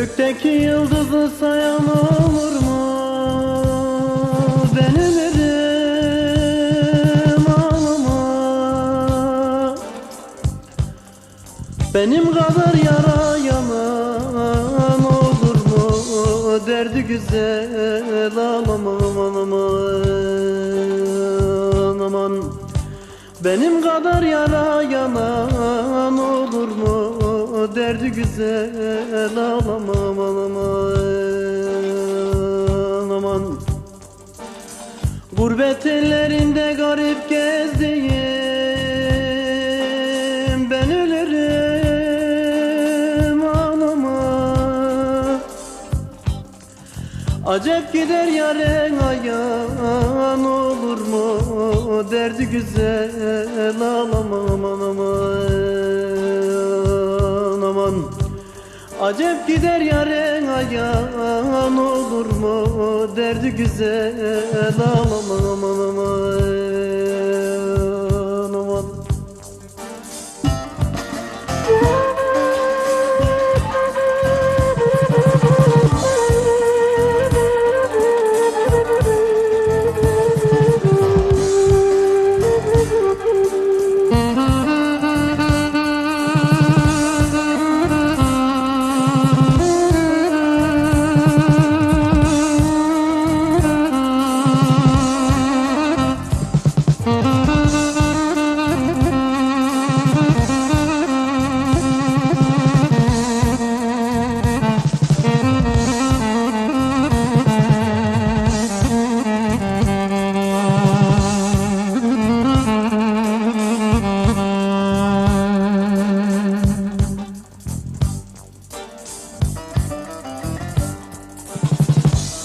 Gökteki yıldızı sayan olur mu? Ben ölürüm ağlama Benim kadar yara yanan olur mu? Derdi güzel ağlama aman aman aman Benim kadar yara yanan olur? Derdi güzel ağlama aman aman Gurbet ellerinde garip gezdiğim Ben ölürüm ağlama Acep gider yaren ayan olur mu? Derdi güzel ağlama aman Acep gider yaren ayan olur mu? Derdi güzel aman aman aman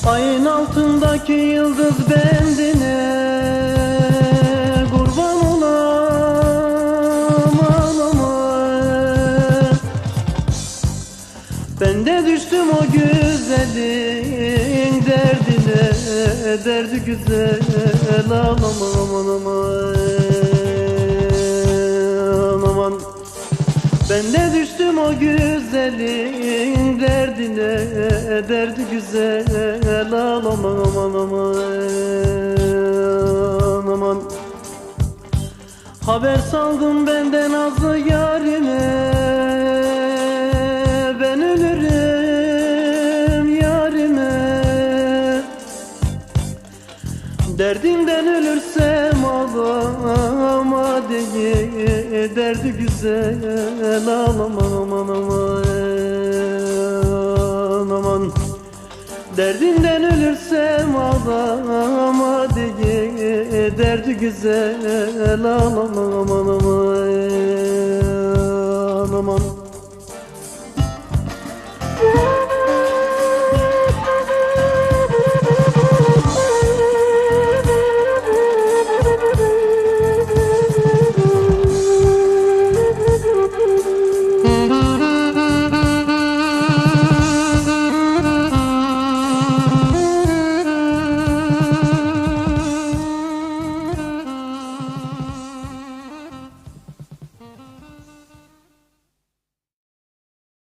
Ayın altındaki yıldız bendine kurban olam ağlama Ben de düştüm o güzelin derdine Derdi güzel ağlama aman aman aman. Ben de düştüm o güzelin derdine Derdi güzel. Ağlama aman aman aman Haber saldım benden azı yarime. Ben ölürüm yarime. Derdimden ölürsem ağlama diye Derdi güzel. Ağlama aman aman aman Derdimden ölürsem ağlama diye Derdi güzel ağlama aman aman aman